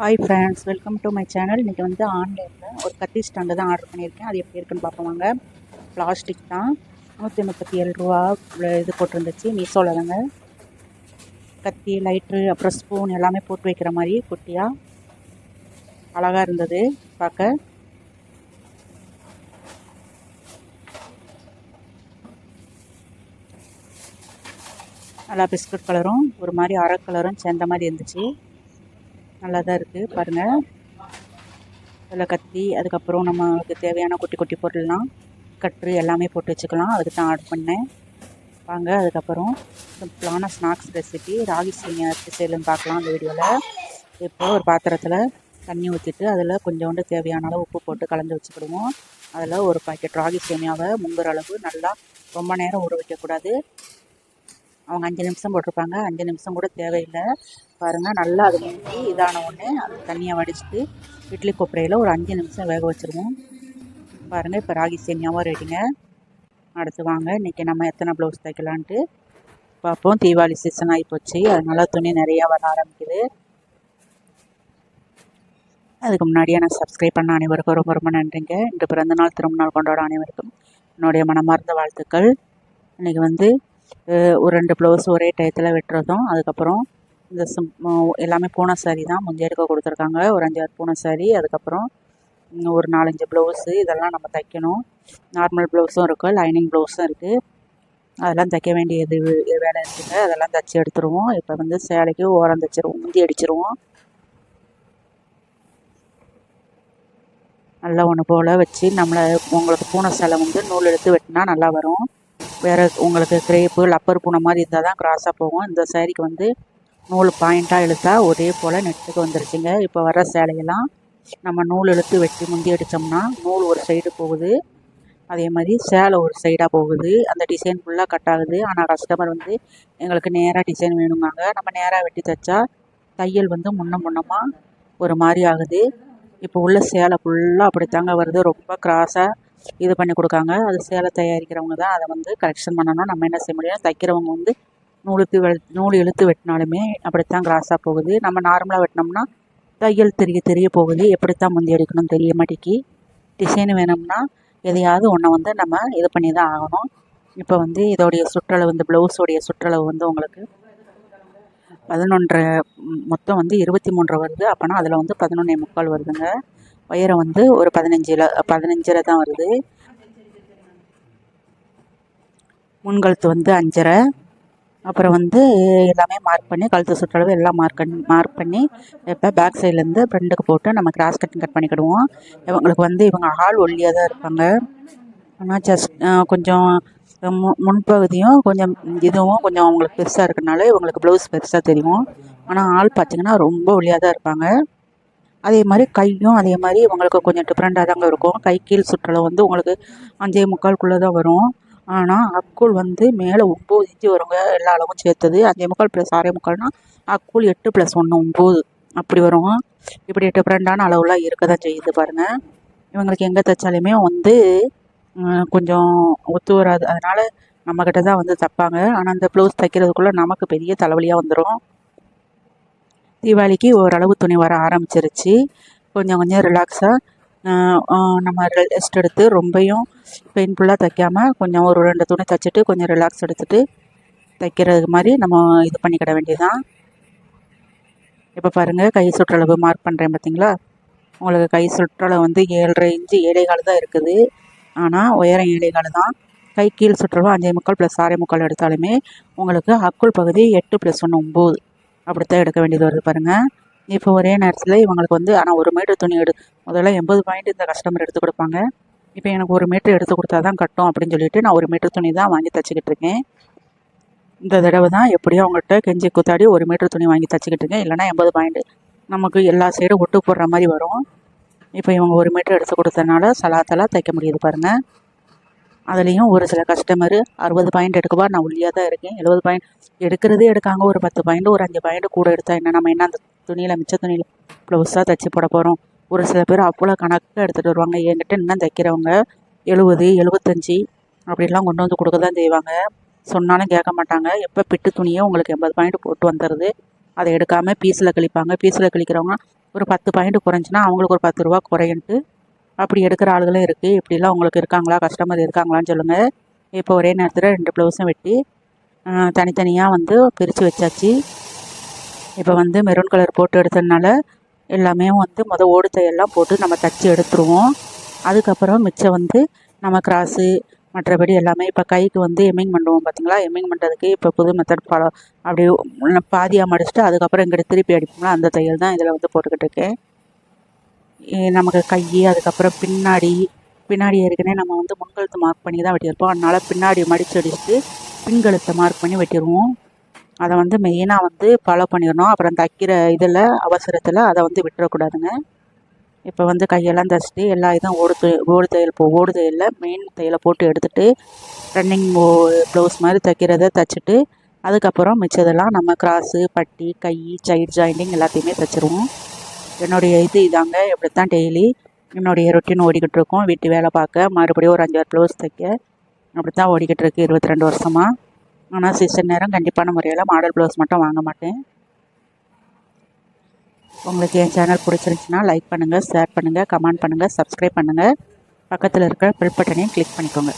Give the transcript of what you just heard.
Hi friends welcome to my channel இன்றைக்கி வந்து ஆன்லைனில் ஒரு கத்தி ஸ்டாண்டு தான் ஆர்டர் பண்ணியிருக்கேன். அது எப்படி இருக்குன்னு பார்ப்போம் பிளாஸ்டிக் தான். நூற்றி முப்பத்தி ஏழு ரூபா இது போட்டிருந்துச்சு. மீஷோவில் தாங்க கத்தி லைட்ரு அப்புறம் ஸ்பூன் எல்லாமே போட்டு வைக்கிற மாதிரி குட்டியாக அழகாக இருந்தது. பார்க்க. நல்லா பிஸ்கட் கலரும் ஒரு மாதிரி அரை கலரும் சேர்ந்த மாதிரி இருந்துச்சு. நல்லா தான் இருக்குது பாருங்கள் அதில் கத்தி அதுக்கப்புறம் நம்மளுக்கு தேவையான குட்டி குட்டி பொருள்லாம் கட்ரு எல்லாமே போட்டு வச்சுக்கலாம். அதுக்கு தான் ஆர்டர் பண்ணேன். வாங்க அதுக்கப்புறம் சிம்பிளான ஸ்நாக்ஸ் ரெசிபி ராகி சேமியா எப்படி செய்யலன்னு பார்க்கலாம் அந்த வீடியோவில் இப்போ ஒரு பாத்திரத்தில் தண்ணி ஊற்றிட்டு அதில் கொஞ்சோண்டு தேவையான அளவு உப்பு போட்டு கலந்து வச்சுக்கிடுவோம். அதில் ஒரு பாக்கெட் ராகி சேமியாவை முங்குற அளவு நல்லா ரொம்ப நேரம் ஊற வைக்கக்கூடாது. அவங்க அஞ்சு நிமிஷம் போட்டிருப்பாங்க. அஞ்சு நிமிஷம் கூட தேவையில்லை. பாருங்கள் நல்லா அது மூடி இதான உடனே அது தண்ணியை வடிச்சிட்டு இட்லி கொப்பரையில் ஒரு அஞ்சு நிமிஷம் வேக வச்சுருவோம். பாருங்கள் இப்போ ராகி சேமியாவும் ரெடிங்க அடுத்து வாங்க இன்றைக்கி நம்ம எத்தனை ப்ளவுஸ் தைக்கலான்ட்டு பார்ப்போம் தீபாவளி சீசன் ஆகிப்போச்சு அதனால துணி நிறையா வர ஆரம்பிக்குது. அதுக்கு முன்னாடியே நான் சப்ஸ்கிரைப் பண்ண அனைவருக்கும் ரொம்ப ரொம்ப நன்றிங்க. இன்று பிறந்த நாள் நாள் கொண்டாட அனைவருக்கும் என்னுடைய மனமார்ந்த வாழ்த்துக்கள். இன்றைக்கி வந்து ஒரு ரெண்டு ப்ளவுஸ் ஒரே டயத்தில் வெட்டுறதும் அதுக்கப்புறம் இந்த எல்லாமே பூனை சாரி தான் முந்தைய எடுக்க கொடுத்துருக்காங்க. ஒரு அஞ்சாறு பூனை சாரி அதுக்கப்புறம் ஒரு நாலஞ்சு ப்ளவுஸு இதெல்லாம் நம்ம தைக்கணும். நார்மல் ப்ளவுஸும் இருக்குது லைனிங் ப்ளவுஸும் இருக்குது அதெல்லாம் தைக்க வேண்டியது வேலை இருக்குங்க. அதெல்லாம் தைச்சி எடுத்துருவோம். இப்போ வந்து சேலைக்கு ஓரம் தைச்சிருவோம் முந்தி அடிச்சிருவோம். நல்லா ஒன்று போல் வச்சு நம்மளை உங்களுக்கு பூனை சேலை வந்து நூல் எடுத்து வெட்டினா நல்லா வரும். வேறு உங்களுக்கு கிரேப்பு லப்பர் பூனை மாதிரி இருந்தால் தான் க்ராஸாக போகும். இந்த சேரீக்கு வந்து நூல் பாயிண்ட்டாக இழுத்தா ஒரே போல் நெட்டுக்கு வந்துருச்சுங்க. இப்போ வர சேலையெல்லாம் நம்ம நூல் இழுத்து வெட்டி முந்தி அடித்தோம்னா நூல் ஒரு சைடு போகுது. அதே மாதிரி சேலை ஒரு சைடாக போகுது. அந்த டிசைன் ஃபுல்லாக கட் ஆகுது. ஆனால் கஸ்டமர் வந்து எங்களுக்கு நேராக டிசைன் வேணுங்காங்க நம்ம நேராக வெட்டி தைச்சா தையல் வந்து முன்ன முன்னமாக ஒரு மாதிரி ஆகுது. இப்போ உள்ள சேலை ஃபுல்லாக அப்படித்தாங்க வருது. ரொம்ப கிராஸாக இது பண்ணி கொடுக்காங்க. அது சேலை தயாரிக்கிறவங்க தான் அதை வந்து கரெக்ஷன் பண்ணணும். நம்ம என்ன செய்ய முடியும்? தைக்கிறவங்க வந்து நூலுக்கு வெ நூல் இழுத்து வெட்டினாலுமே அப்படித்தான் கிராஸாக போகுது. நம்ம நார்மலாக வெட்டினோம்னா தையல் தெரிய தெரிய போகுது. எப்படித்தான் முந்தி அடிக்கணும் தெரிய மாட்டேக்கி. டிசைன் வேணும்னா எதையாவது ஒன்றை வந்து நம்ம இது பண்ணி தான் ஆகணும். இப்போ வந்து இதோடைய சுற்றளவு இந்த ப்ளவுஸோடைய சுற்றளவு வந்து உங்களுக்கு பதினொன்றரை மொத்தம் வந்து இருபத்தி மூன்றரை வருது. அப்போனா அதில் வந்து பதினொன்றே முக்கால் வருதுங்க. உயரம் வந்து ஒரு பதினஞ்சில் பதினஞ்சரை தான் வருது. முன்கழுத்து வந்து அஞ்சரை அப்புறம் வந்து எல்லாமே மார்க் பண்ணி கழுத்து சுற்றளவு எல்லாம் மார்க் மார்க் பண்ணி இப்போ பேக் சைட்லேருந்து ஃப்ரெண்டுக்கு போட்டு நம்ம கிராஸ் கட்டிங் கட் பண்ணிக்கிடுவோம். இவங்களுக்கு வந்து இவங்க ஆள் ஒல்லியாக தான் இருப்பாங்க. ஆனால் ஜஸ்ட் கொஞ்சம் மு முன்பகுதியும் கொஞ்சம் இதுவும் கொஞ்சம் அவங்களுக்கு பெருசாக இருக்கனால இவங்களுக்கு ப்ளவுஸ் பெருசாக தெரியும். ஆனால் ஆள் பார்த்திங்கன்னா ரொம்ப ஒல்லியாக தான் இருப்பாங்க. அதே மாதிரி கையும் அதே மாதிரி இவங்களுக்கு கொஞ்சம் டிஃப்ரெண்ட்டாக தாங்க இருக்கும். கை கீழ் சுற்றளவு வந்து உங்களுக்கு அஞ்சே முக்கால்குள்ளே தான் வரும். ஆனால் அக்குள் வந்து மேலே ஒம்பது இன்ச்சு வருங்க எல்லா அளவும் சேர்த்தது. அஞ்சே முக்கால் ப்ளஸ் ஆறே முக்கால்னால் அக்குள் எட்டு ப்ளஸ் ஒன்று ஒம்பது. அப்படி வரும். இப்படி டிஃப்ரெண்ட்டான அளவுலாம் இருக்க தான் செய்யுது பாருங்கள் இவங்களுக்கு எங்கே தைச்சாலுமே வந்து கொஞ்சம் ஒத்து வராது. அதனால் நம்மக்கிட்ட தான் வந்து தைப்பாங்க. ஆனால் அந்த ப்ளவுஸ் தைக்கிறதுக்குள்ளே நமக்கு பெரிய தலைவலியாக வந்துடும் தீபாவளிக்கு ஓரளவு துணி வர ஆரம்பிச்சிருச்சு. கொஞ்சம் கொஞ்சம் ரிலாக்ஸாக நம்ம ரெஸ்ட் எடுத்து ரொம்பையும் பெயின்ஃபுல்லாக தைக்காமல் கொஞ்சம் ஒரு ரெண்டு துணி தைச்சிட்டு கொஞ்சம் ரிலாக்ஸ் எடுத்துகிட்டு தைக்கிறது மாதிரி நம்ம இது பண்ணிக்கிட வேண்டியதுதான். இப்போ பாருங்கள் கை சுற்றளவு மார்க் பண்ணுறேன் பார்த்தீங்களா உங்களுக்கு கை சுற்றளவு வந்து ஏழரை இன்ச்சு ஏழைகால் தான் இருக்குது. ஆனால் உயரம் ஏழைகால் தான். கை கீழ் சுற்றளவு அஞ்சே முக்கால் ப்ளஸ் ஆறே முக்கால் எடுத்தாலுமே உங்களுக்கு அக்குள் பகுதி எட்டு ப்ளஸ் ஒன்று ஒம்பது அப்படித்தான் எடுக்க வேண்டியது வருது பாருங்கள் இப்போ ஒரே நேரத்தில் இவங்களுக்கு வந்து ஆனால் ஒரு மீட்டர் துணி எடு முதல்ல எண்பது பாயிண்ட் இந்த கஸ்டமர் எடுத்து கொடுப்பாங்க. இப்போ எனக்கு ஒரு மீட்டர் எடுத்து கொடுத்தா தான் கட்டும் அப்படின்னு சொல்லிட்டு நான் ஒரு மீட்டர் துணி தான் வாங்கி தைச்சிக்கிட்டு இருக்கேன். இந்த தடவை தான் எப்படியோ அவங்கள்ட்ட கெஞ்சி குத்தாடி ஒரு மீட்டர் துணி வாங்கி தைச்சிக்கிட்டு இருக்கேன். இல்லைனா எண்பது பாயிண்ட் நமக்கு எல்லா சைடும் ஒட்டு போடுற மாதிரி வரும். இப்போ இவங்க ஒரு மீட்டர் எடுத்து கொடுத்தனால சலாத்தெல்லாம் தைக்க முடியுது பாருங்கள் அதுலேயும் ஒரு சில கஸ்டமர் அறுபது பாயிண்ட் எடுக்கவா? நான் ஒல்லியாக தான் இருக்கேன். எழுபது பாயிண்ட் எடுக்கிறதே எடுக்காங்க. ஒரு பத்து பாயிண்ட் ஒரு அஞ்சு பாயிண்ட் கூட எடுத்தால் என்ன? நம்ம என்ன அந்த துணியில் மிச்ச துணியில் ப்ளவுஸாக தைச்சி போட போகிறோம் ஒரு சில பேர் அவ்வளோ கணக்காக எடுத்துகிட்டு வருவாங்க. என்கிட்ட இன்னும் தைக்கிறவங்க எழுபது எழுபத்தஞ்சி அப்படிலாம் கொண்டு வந்து கொடுக்க தான் செய்வாங்க. சொன்னாலும் கேட்க மாட்டாங்க. எப்போ பிட்டு துணியோ உங்களுக்கு எண்பது பாயிண்ட் போட்டு வந்துடுது அதை எடுக்காமல் பீஸில் கழிப்பாங்க. பீஸில் கழிக்கிறவங்க ஒரு பத்து பாயிண்ட் குறைஞ்சினா அவங்களுக்கு ஒரு பத்து ரூபா குறையின்ட்டு அப்படி எடுக்கிற ஆளுகளும் இருக்குது இப்படிலாம் உங்களுக்கு இருக்காங்களா? கஸ்டமர் இருக்காங்களான்னு சொல்லுங்கள் இப்போ ஒரே நேரத்தில் ரெண்டு ப்ளவுஸும் வெட்டி தனித்தனியாக வந்து பிரித்து வச்சாச்சு. இப்போ வந்து மெரூன் கலர் போட்டு எடுத்ததுனால எல்லாமே வந்து மொதல் ஓடுத்தையெல்லாம் போட்டு நம்ம தச்சு எடுத்துருவோம். அதுக்கப்புறம் மிச்சம் வந்து நம்ம கிராஸு மற்றபடி எல்லாமே இப்போ கைக்கு வந்து எம்மிங் பண்ணுவோம் பார்த்தீங்களா எம்மிங் பண்ணுறதுக்கு இப்போ புது மெத்தட் ஃபாலோ அப்படி பாதியாக மடிச்சுட்டு அதுக்கப்புறம் இங்கிட்டு திருப்பி அடிப்போம்னா அந்த தையல் தான் இதில் வந்து போட்டுக்கிட்டு இருக்கேன். நமக்கு கை அதுக்கப்புறம் பின்னாடி பின்னாடி ஏற்கனவே நம்ம வந்து முன்கழுத்து மார்க் பண்ணி தான் வெட்டியிருப்போம். அதனால் பின்னாடி மடிச்சு அடிச்சுட்டு பின்கழுத்தை மார்க் பண்ணி வெட்டிடுவோம் அதை வந்து மெயினாக வந்து ஃபாலோ பண்ணிடணும் அப்புறம் தைக்கிற இதில் அவசரத்தில் அதை வந்து விட்டுறக்கூடாதுங்க. இப்போ வந்து கையெல்லாம் தைச்சிட்டு எல்லா இதுவும் ஓடு ஓடு தையல் போ ஓடு தையலில் மெயின் தையலை போட்டு எடுத்துகிட்டு ரன்னிங் ப்ளவுஸ் மாதிரி தைக்கிறத தைச்சிட்டு அதுக்கப்புறம் மிச்சதெல்லாம் நம்ம கிராஸு பட்டி கை சைட் ஜாயிண்டிங் எல்லாத்தையுமே தைச்சிருவோம். என்னுடைய இது இதாங்க. இப்படி தான் டெய்லி என்னுடைய ரொட்டீன் ஓடிக்கிட்டு இருக்கோம் வீட்டு வேலை பார்க்க மறுபடியும் ஒரு அஞ்சாறு ப்ளவுஸ் தைக்க அப்படி தான் ஓடிக்கிட்டு இருக்கு இருபத்தி ரெண்டு வருஷமாக ஆனால் சீசன் நேரம் கண்டிப்பான முறையில் மாடல் ப்ளவுஸ் மட்டும் வாங்க மாட்டேன். உங்களுக்கு என் சேனல் பிடிச்சிருந்துச்சின்னா லைக் பண்ணுங்கள் ஷேர் பண்ணுங்கள் கமெண்ட் பண்ணுங்கள் சப்ஸ்கிரைப் பண்ணுங்கள் பக்கத்தில் இருக்கிற பில் பட்டனையும் கிளிக் பண்ணிக்கோங்க.